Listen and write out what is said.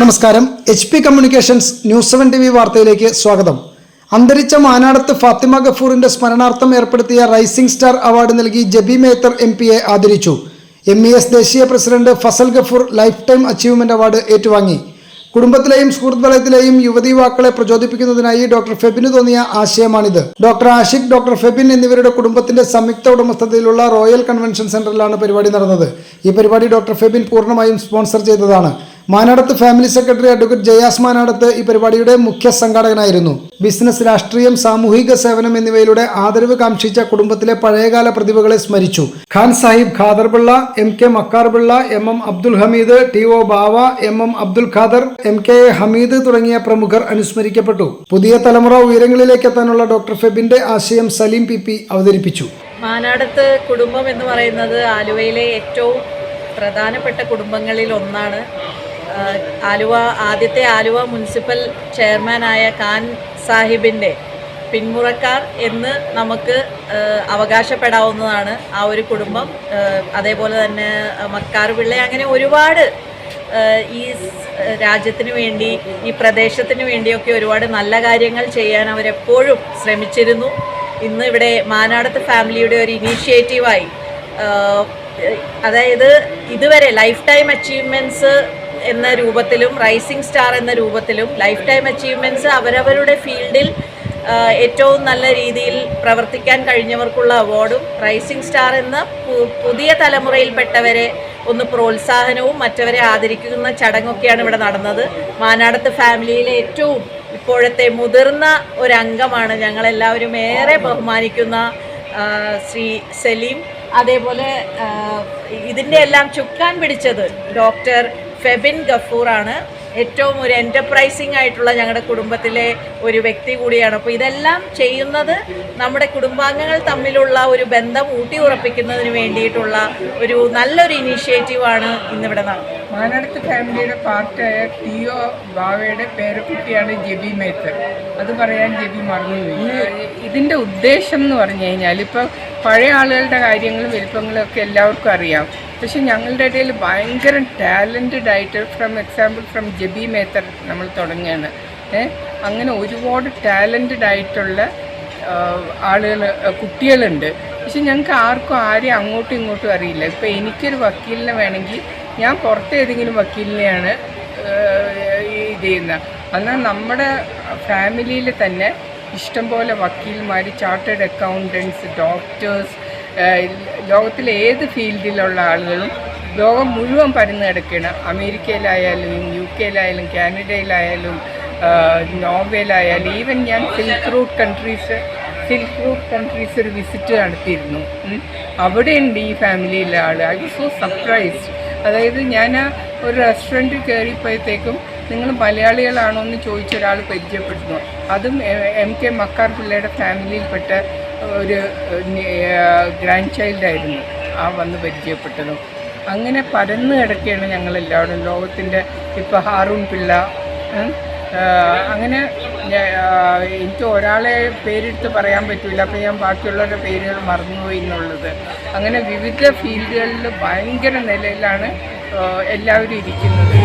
നമസ്കാരം. H P communications news seven T V വാർത്തയിലേക്ക് സ്വാഗതം. അന്തരിച്ച മാനാടത്ത് ഫാത്തിമ ഗഫൂറിന്റെ സ്മരണാർത്ഥം ഏർപ്പെടുത്തിയ റൈസിംഗ് സ്റ്റാർ അവാർഡ് നൽകി ജബി മേത്തർ എം ആദരിച്ചു. എം ഇ എസ് ദേശീയ president Fazal Gafoor lifetime achievement award ഏറ്റുവാങ്ങി. കുടുംബത്തിലെയും സുഹൃത്ത് വലയത്തിലെയും യുവതി യുവാക്കളെ പ്രചോദിപ്പിക്കുന്നതിനായി ഡോക്ടർ ഫെബിന് തോന്നിയ ആശയമാണിത്. ഡോക്ടർ ആഷിഖ് ഡോക്ടർ ഫെബിൻ എന്നിവരുടെ കുടുംബത്തിന്റെ സംയുക്ത ഉടമസ്ഥതയിലുള്ള റോയൽ കൺവെൻഷൻ സെന്ററിലാണ് പരിപാടി നടന്നത്. ഈ പരിപാടി ഡോക്ടർ ഫെബിൻ പൂർണമായും സ്പോൺസർ ചെയ്തതാണ്. Manadath family secretary advocate Jayas Manadath ഈ പരിപാടിയുടെ മുഖ്യ സംഘാടകനായിരുന്നു. ബിസിനസ് രാഷ്ട്രീയം സാമൂഹിക സേവനം എന്നിവയിലൂടെ ആദരവ് കാംക്ഷിച്ച കുടുംബത്തിലെ പഴയകാല പ്രതിഭകളെ സ്മരിച്ചു. Khan Sahib Khaderpillai M K Makkarpillai M M Abdul Hameed T O Bava M M Abdul Khader M K A Hameed തുടങ്ങിയ പ്രമുഖർ അനുസ്മരിക്കപ്പെട്ടു. പുതിയ തലമുറ ഉയരങ്ങളിലേക്ക് എത്താനുള്ള ഡോക്ടർ ഫെബിന്റെ ആശയം സലീം പി പി അവതരിപ്പിച്ചു. മാനാടത്ത് കുടുംബം എന്ന് പറയുന്നത് ആലുവയിലെ ഏറ്റവും പ്രധാനപ്പെട്ട കുടുംബങ്ങളിൽ ഒന്നാണ്. ആലുവ ആദ്യത്തെ ആലുവ മുനിസിപ്പൽ ചെയർമാനായ ഖാൻ സാഹിബിന്റെ പിന്മുറക്കാർ എന്ന് നമുക്ക് അവകാശപ്പെടാവുന്നതാണ് ആ ഒരു കുടുംബം. അതേപോലെ തന്നെ മക്കാർ പിള്ള. അങ്ങനെ ഒരുപാട് ഈ രാജ്യത്തിന് വേണ്ടി ഈ പ്രദേശത്തിന് വേണ്ടിയൊക്കെ ഒരുപാട് നല്ല കാര്യങ്ങൾ ചെയ്യാൻ അവരെപ്പോഴും ശ്രമിച്ചിരുന്നു. ഇന്ന് ഇവിടെ മാനാടത്ത് ഫാമിലിയുടെ ഒരു ഇനീഷ്യേറ്റീവായി അതായത് ഇതുവരെ ലൈഫ് ടൈം അച്ചീവ്മെന്റ്സ് എന്ന രൂപത്തിലും റൈസിംഗ് സ്റ്റാർ എന്ന രൂപത്തിലും ലൈഫ് ടൈം അച്ചീവ്മെന്റ്സ് അവരവരുടെ ഫീൽഡിൽ ഏറ്റവും നല്ല രീതിയിൽ പ്രവർത്തിക്കാൻ കഴിഞ്ഞവർക്കുള്ള അവാർഡും റൈസിംഗ് സ്റ്റാർ എന്ന പുതിയ തലമുറയിൽപ്പെട്ടവരെ ഒന്ന് പ്രോത്സാഹനവും മറ്റവരെ ആദരിക്കുന്ന ചടങ്ങൊക്കെയാണ് ഇവിടെ നടന്നത്. മാനാടത്ത് ഫാമിലിയിലെ ഏറ്റവും ഇപ്പോഴത്തെ മുതിർന്ന ഒരംഗമാണ് ഞങ്ങളെല്ലാവരും ഏറെ ബഹുമാനിക്കുന്ന ശ്രീ സലീം. അതേപോലെ ഇതിന്റെ എല്ലാം ചുക്കാൻ പിടിച്ചത് ഡോക്ടർ ഫെബിൻ ഗഫൂറാണ്. ഏറ്റവും ഒരു എന്റർപ്രൈസിംഗ് ആയിട്ടുള്ള ഞങ്ങളുടെ കുടുംബത്തിലെ ഒരു വ്യക്തി കൂടിയാണ്. അപ്പോൾ ഇതെല്ലാം ചെയ്യുന്നത് നമ്മുടെ കുടുംബാംഗങ്ങൾ തമ്മിലുള്ള ഒരു ബന്ധം ഊട്ടി ഉറപ്പിക്കുന്നതിന് വേണ്ടിയിട്ടുള്ള ഒരു നല്ലൊരു ഇനീഷ്യേറ്റീവാണ് ഇന്നിവിടെ നടന്നത്. മാനാടത്ത് ഫാമിലിയുടെ പാർട്ടായ ടി ഒ ബാവയുടെ പേരക്കുട്ടിയാണ് ജെബി മേത്തർ അത് പറയാൻ ജെബി മറന്നുപോയി. ഇതിന്റെ ഉദ്ദേശം എന്ന് പറഞ്ഞു കഴിഞ്ഞാൽ ഇപ്പോൾ പഴയ ആളുകളുടെ കാര്യങ്ങളും വലിപ്പങ്ങളും ഒക്കെ എല്ലാവർക്കും അറിയാം. പക്ഷെ ഞങ്ങളുടെ ഇടയിൽ ഭയങ്കര ടാലന്റഡ് ആയിട്ട് from example from Jebi Mather നമ്മൾ തുടങ്ങിയാണ്. അങ്ങനെ ഒരുപാട് ടാലന്റഡ് ആയിട്ടുള്ള ആളുകൾ കുട്ടികളുണ്ട്. പക്ഷെ ഞങ്ങൾക്ക് ആർക്കും ആരെയും അങ്ങോട്ടും ഇങ്ങോട്ടും അറിയില്ല. ഇപ്പോൾ എനിക്കൊരു വക്കീലിനെ വേണമെങ്കിൽ ഞാൻ പുറത്ത് ഏതെങ്കിലും വക്കീലിനെയാണ് ഇത് ചെയ്യുന്നത് എന്നാൽ നമ്മുടെ ഫാമിലിയിൽ തന്നെ ഇഷ്ടംപോലെ വക്കീൽമാർ ചാർട്ടേഡ് അക്കൗണ്ടൻസ് ഡോക്ടേഴ്സ് ലോകത്തിലെ ഏത് ഫീൽഡിലുള്ള ആളുകളും ലോകം മുഴുവൻ പരന്നു കിടക്കുകയാണ്. അമേരിക്കയിലായാലും യു കെയിലായാലും കാനഡയിലായാലും നോർവേയിലായാലും ഈവൻ ഞാൻ silk route countries silk route countries ഒരു വിസിറ്റ് നടത്തിയിരുന്നു. അവിടെയുണ്ട് ഈ ഫാമിലിയിലെ ആൾ ഐ വാസ് സോ സർപ്രൈസ്ഡ് അതായത് ഞാൻ ഒരു റെസ്റ്റോറന്റിൽ കയറിയപ്പോഴത്തേക്കും നിങ്ങൾ മലയാളികളാണോ എന്ന് ചോദിച്ച ഒരാൾ പരിചയപ്പെടുന്നു. അതും എം കെ മക്കാർ പിള്ളയുടെ ഫാമിലിയിൽപ്പെട്ട ഒരു ഗ്രാൻഡ് ചൈൽഡായിരുന്നു ആ വന്ന് പരിചയപ്പെട്ടതും. അങ്ങനെ പരന്നു കിടക്കുകയാണ് ഞങ്ങളെല്ലാവരും. ലോകത്തിന്റെ ഇപ്പോൾ ഹാറൂൺ പിള്ള അങ്ങനെ എനിക്ക് ഒരാളെ പേരെടുത്ത് പറയാൻ പറ്റില്ല അപ്പോൾ ഞാൻ ബാക്കിയുള്ളവരുടെ പേരുകൾ മറന്നുപോയി എന്നുള്ളത്. അങ്ങനെ വിവിധ ഫീൽഡുകളിൽ ഭയങ്കര നിലയിലാണ് എല്ലാവരും ഇരിക്കുന്നത്.